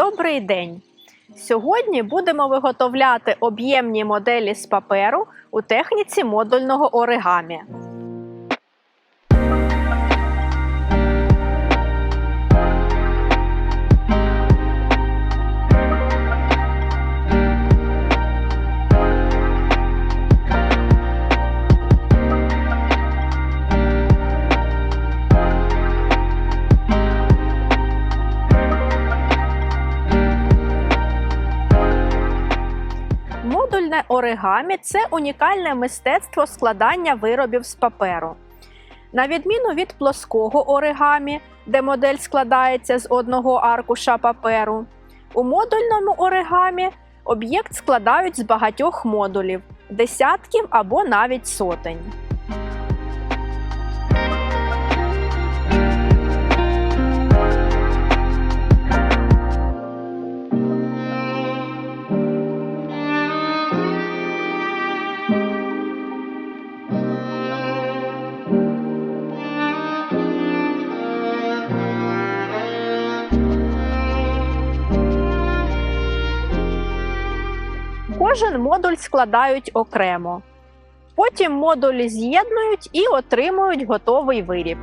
Добрий день! Сьогодні будемо виготовляти об'ємні моделі з паперу у техніці модульного оригамі. Оригамі це унікальне мистецтво складання виробів з паперу. На відміну від плоского оригамі, де модель складається з одного аркуша паперу, у модульному оригамі об'єкт складають з багатьох модулів, десятків або навіть сотень. Кожен модуль складають окремо. Потім модулі з'єднують і отримують готовий виріб.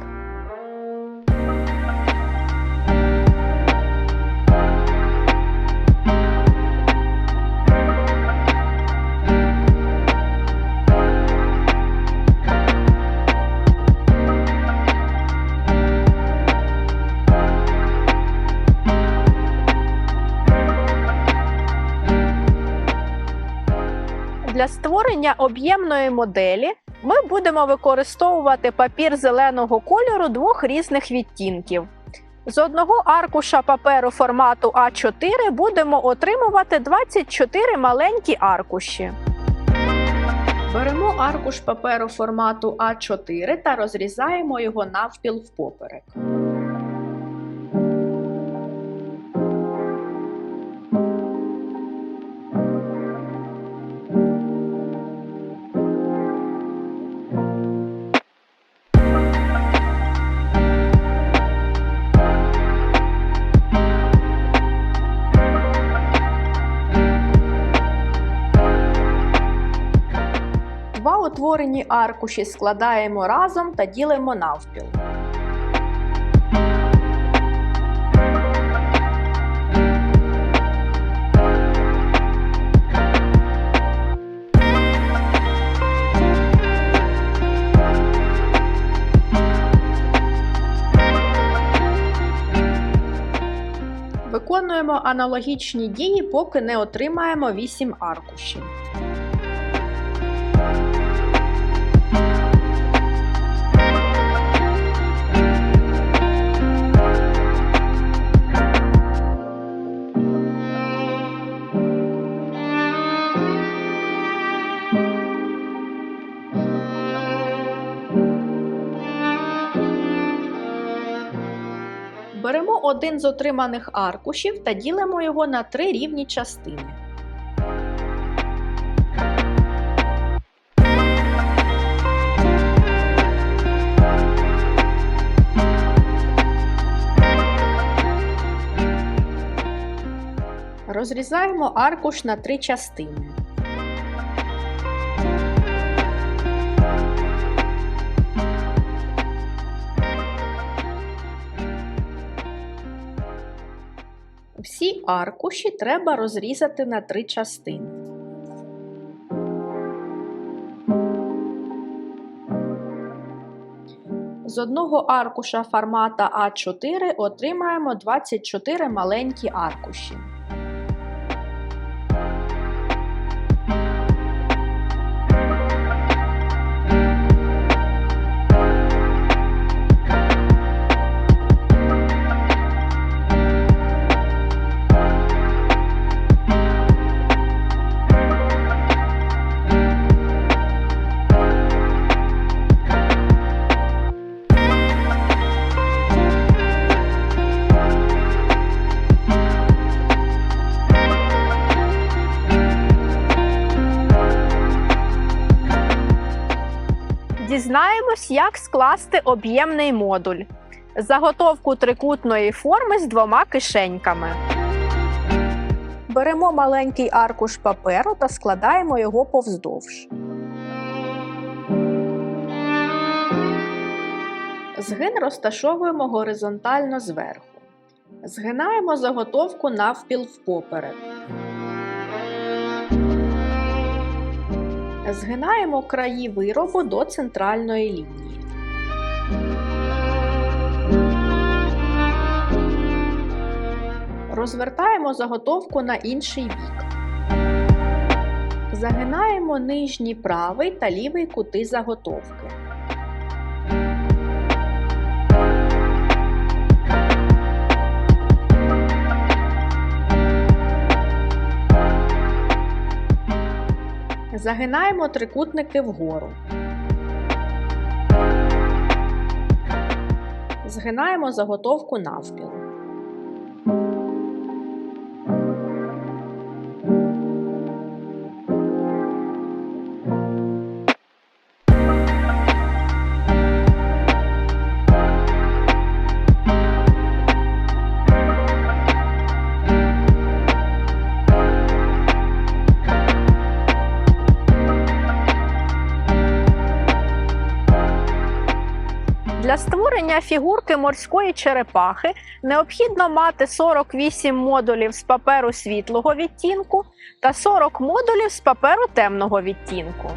Для створення об'ємної моделі ми будемо використовувати папір зеленого кольору двох різних відтінків. З одного аркуша паперу формату А4 будемо отримувати 24 маленькі аркуші. Беремо аркуш паперу формату А4 та розрізаємо його навпіл впоперек. Два утворені аркуші складаємо разом та ділимо навпіл. Виконуємо аналогічні дії, поки не отримаємо 8 аркушів. Один з отриманих аркушів та ділимо його на три рівні частини. Розрізаємо аркуш на три частини. Всі аркуші треба розрізати на три частини. З одного аркуша формата А4 отримаємо 24 маленькі аркуші. Дізнаємось, як скласти об'ємний модуль. Заготовку трикутної форми з двома кишеньками. Беремо маленький аркуш паперу та складаємо його повздовж. Згин розташовуємо горизонтально зверху. Згинаємо заготовку навпіл впоперек. Згинаємо краї виробу до центральної лінії. Розвертаємо заготовку на інший бік. Загинаємо нижні правий та лівий кути заготовки. Загинаємо трикутники вгору. Згинаємо заготовку навпіл. Для створення фігурки морської черепахи необхідно мати 48 модулів з паперу світлого відтінку та 40 модулів з паперу темного відтінку.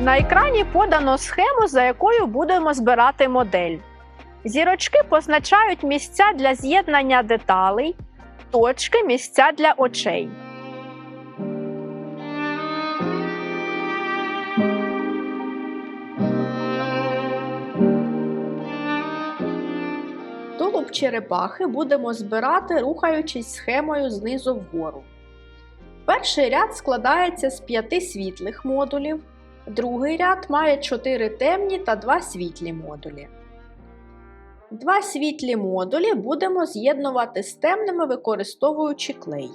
На екрані подано схему, за якою будемо збирати модель. Зірочки позначають місця для з'єднання деталей, точки місця для очей. Тулуб черепахи будемо збирати, рухаючись схемою знизу вгору. Перший ряд складається з п'яти світлих модулів, другий ряд має 4 темні та 2 світлі модулі. Два світлі модулі будемо з'єднувати з темними, використовуючи клей.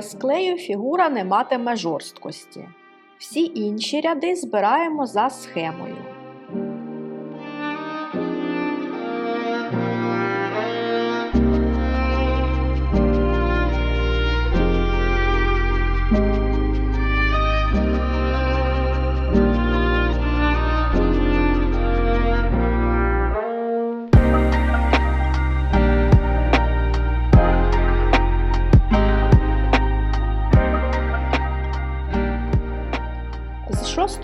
Без клею фігура не матиме жорсткості. Всі інші ряди збираємо за схемою.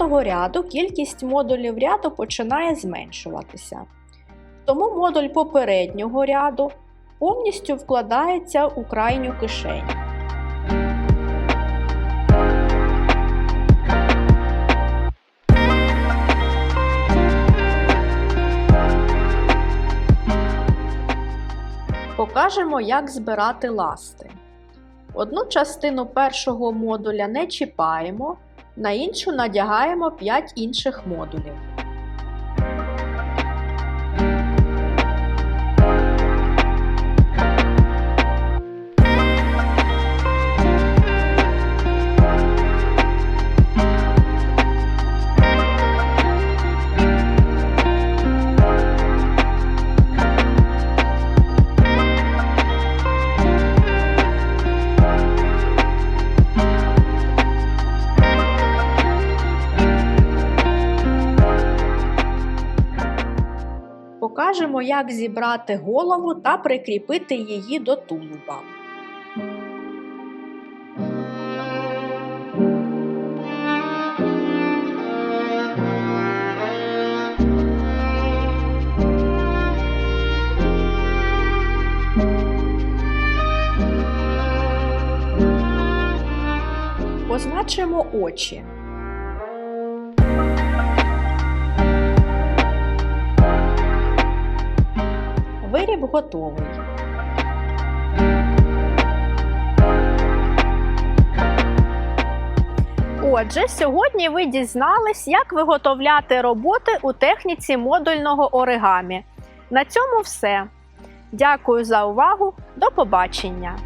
З шостого ряду кількість модулів ряду починає зменшуватися. Тому модуль попереднього ряду повністю вкладається у крайню кишеню. Покажемо, як збирати ласти. Одну частину першого модуля не чіпаємо, на іншу надягаємо 5 інших модулів. Покажемо, як зібрати голову та прикріпити її до тулуба. Позначимо очі. Виріб готовий. Отже, сьогодні ви дізнались, як виготовляти роботи у техніці модульного оригамі. На цьому все. Дякую за увагу. До побачення!